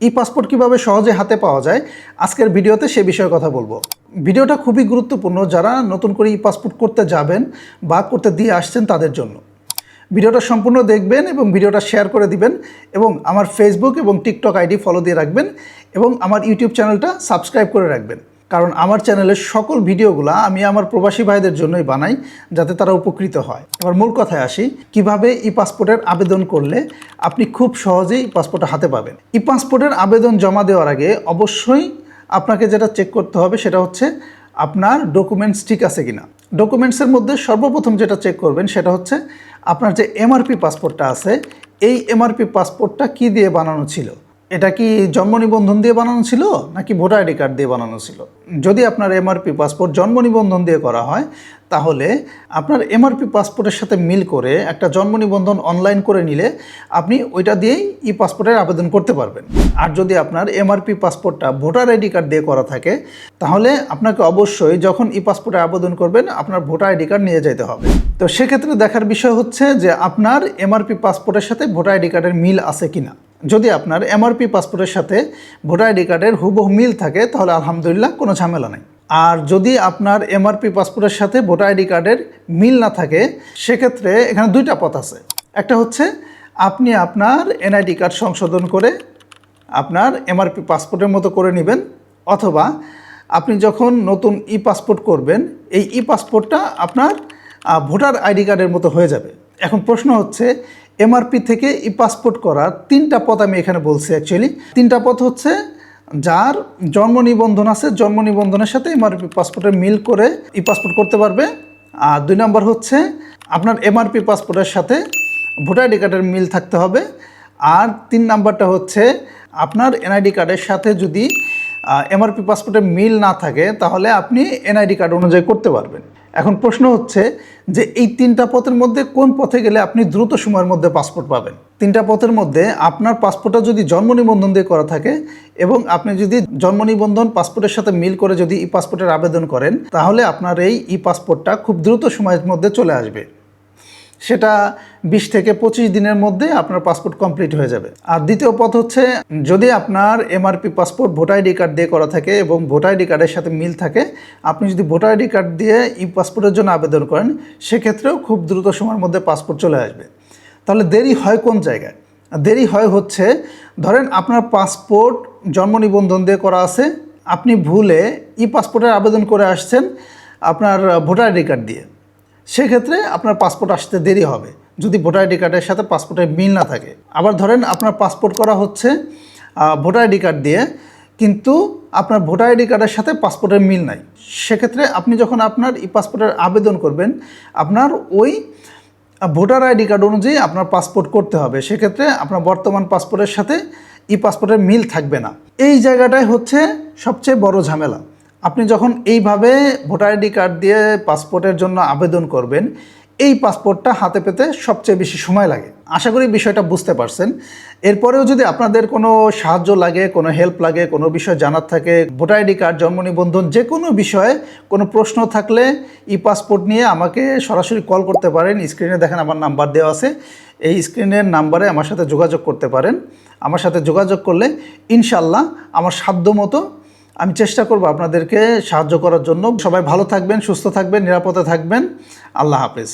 ই passport কীভাবে সহজে হাতে পাওয়া যায়, আজকের ভিডিওতে সে বিষয়ে কথা বলব। ভিডিওটা খুবই গুরুত্বপূর্ণ যারা নতুন করে ই পাসপোর্ট করতে যাবেন বা করতে দিয়ে আসছেন তাদের জন্য। ভিডিওটা সম্পূর্ণ দেখবেন এবং ভিডিওটা শেয়ার করে দিবেন এবং আমার ফেসবুক এবং টিকটক আইডি ফলো দিয়ে রাখবেন এবং আমার ইউটিউব চ্যানেলটা সাবস্ক্রাইব করে রাখবেন। কারণ আমার চ্যানেলের সকল ভিডিওগুলো আমি আমার প্রবাসী ভাইদের জন্যই বানাই যাতে তারা উপকৃত হয়। এবার মূল কথায় আসি, কীভাবে ই পাসপোর্টের আবেদন করলে আপনি খুব সহজেই পাসপোর্ট হাতে পাবেন? ই পাসপোর্টের আবেদন জমা দেওয়ার আগে অবশ্যই আপনাকে যেটা চেক করতে হবে সেটা হচ্ছে আপনার ডকুমেন্টস ঠিক আছে কিনা। ডকুমেন্টসের মধ্যে সর্বপ্রথম যেটা চেক করবেন সেটা হচ্ছে আপনার যে এমআরপি পাসপোর্টটা আছে, এই এমআরপি পাসপোর্টটা কি দিয়ে বানানো ছিল? এটা কি জন্ম নিবন্ধন দিয়ে বানানো ছিল নাকি ভোটার আইডি কার্ড দিয়ে বানানো ছিল? যদি আপনার এমআরপি পাসপোর্ট জন্ম নিবন্ধন দিয়ে করা হয়, তাহলে আপনার এমআরপি পাসপোর্টের সাথে মিল করে একটা জন্ম নিবন্ধন অনলাইন করে নিলে আপনি ওইটা দিয়েই ই পাসপোর্টের আবেদন করতে পারবেন। আর যদি আপনার এমআরপি পাসপোর্টটা ভোটার আইডি কার্ড দিয়ে করা থাকে, তাহলে আপনাকে অবশ্যই যখন ই পাসপোর্টে আবেদন করবেন, আপনার ভোটার আইডি কার্ড নিয়ে যেতে হবে। তো সেক্ষেত্রে দেখার বিষয় হচ্ছে যে আপনার এমআরপি পাসপোর্টের সাথে ভোটার আইডি কার্ডের মিল আছে কিনা। যদি আপনার এমআরপি পাসপোর্টের সাথে ভোটার আইডি কার্ডের হুবহু মিল থাকে, তাহলে আলহামদুলিল্লাহ কোনো ঝামেলা নেই। আর যদি আপনার এমআরপি পাসপোর্টের সাথে ভোটার আইডি কার্ডের মিল না থাকে, সেক্ষেত্রে এখানে দুইটা পথ আছে। একটা হচ্ছে, আপনি আপনার এনআইডি কার্ড সংশোধন করে আপনার এমআরপি পাসপোর্টের মতো করে নেবেন, অথবা আপনি যখন নতুন ই পাসপোর্ট করবেন, এই ই পাসপোর্টটা আপনার ভোটার আইডি কার্ডের মতো হয়ে যাবে। এখন প্রশ্ন হচ্ছে এমআরপি থেকে ই পাসপোর্ট করার তিনটা পথ আমি এখানে বলছি অ্যাকচুয়ালি তিনটা পথ হচ্ছে যার জন্ম নিবন্ধন আছে, জন্ম নিবন্ধনের সাথে এমআরপি পাসপোর্টের মিল করে ই পাসপোর্ট করতে পারবে। আর দুই নম্বর হচ্ছে আপনার এমআরপি পাসপোর্টের সাথে ভোটার আইডি কার্ডের মিল থাকতে হবে। আর তিন নাম্বারটা হচ্ছে আপনার এনআইডি কার্ডের সাথে যদি এমআরপি পাসপোর্টের মিল না থাকে, তাহলে আপনি এনআইডি কার্ড অনুযায়ী করতে পারবেন। এখন প্রশ্ন হচ্ছে যে এই তিনটা পথের মধ্যে কোন পথে গেলে আপনি দ্রুত সময়ের মধ্যে পাসপোর্ট পাবেন? তিনটা পথের মধ্যে আপনার পাসপোর্টটা যদি জন্ম নিবন্ধন দিয়ে করা থাকে এবং আপনি যদি জন্ম নিবন্ধন পাসপোর্টের সাথে মিল করে যদি ই পাসপোর্টের আবেদন করেন, তাহলে আপনার এই ই পাসপোর্টটা খুব দ্রুত সময়ের মধ্যে চলে আসবে। সেটা বিশ থেকে পঁচিশ দিনের মধ্যে আপনার পাসপোর্ট কমপ্লিট হয়ে যাবে। আর দ্বিতীয় পথ হচ্ছে, যদি আপনার MRP passport voter ID card দিয়ে করা থাকে এবং ভোটার আইডি কার্ডের সাথে মিল থাকে, আপনি যদি ভোটার আইডি কার্ড দিয়ে ই পাসপোর্টের জন্য আবেদন করেন, সেক্ষেত্রেও খুব দ্রুত সময়ের মধ্যে পাসপোর্ট চলে আসবে। তাহলে দেরি হয় কোন জায়গায়? দেরি হয় হচ্ছে, ধরেন আপনার পাসপোর্ট জন্ম নিবন্ধন দিয়ে করা আছে, আপনি ভুলে ই পাসপোর্টের আবেদন করে আসছেন আপনার ভোটার আইডি কার্ড দিয়ে। সেক্ষেত্রে আপনার পাসপোর্ট আসতে দেরি হবে। যদি ভোটার আইডি কার্ডের সাথে পাসপোর্টের মিল না থাকে। আবার ধরেন আপনার পাসপোর্ট করা হচ্ছে ভোটার আইডি কার্ড দিয়ে, কিন্তু আপনার ভোটার আইডি কার্ডের সাথে পাসপোর্টের মিল নাই। সেক্ষেত্রে আপনি যখন আপনার ই পাসপোর্টের আবেদন করবেন, আপনার ওই ভোটার আইডি কার্ড অনুযায়ী আপনার পাসপোর্ট করতে হবে। সেক্ষেত্রে আপনার বর্তমান পাসপোর্টের সাথে ই পাসপোর্টের মিল থাকবে না। এই জায়গাটাই হচ্ছে সবচেয়ে বড় ঝামেলা। আপনি যখন এইভাবে ভোটার আইডি কার্ড দিয়ে পাসপোর্টের জন্য আবেদন করবেন, এই পাসপোর্টটা হাতে পেতে সবচেয়ে বেশি সময় লাগে। আশা করি বিষয়টা বুঝতে পারছেন। এরপরেও যদি আপনাদের কোনো সাহায্য লাগে, কোনো হেল্প লাগে, কোনো বিষয় জানার থাকে, ভোটার আইডি কার্ড, জন্ম নিবন্ধন, যে কোনো বিষয়ে কোনো প্রশ্ন থাকলে ই পাসপোর্ট নিয়ে আমাকে সরাসরি কল করতে পারেন। স্ক্রিনে দেখেন আমার নাম্বার দেওয়া আছে। এই স্ক্রিনের নাম্বারে আমার সাথে যোগাযোগ করতে পারেন। আমার সাথে যোগাযোগ করলে ইনশাল্লাহ আমার সাধ্য মতো আমি চেষ্টা করব আপনাদেরকে সাহায্য করার জন্য। সবাই ভালো থাকবেন, সুস্থ থাকবেন, নিরাপদে থাকবেন। আল্লাহ হাফেজ।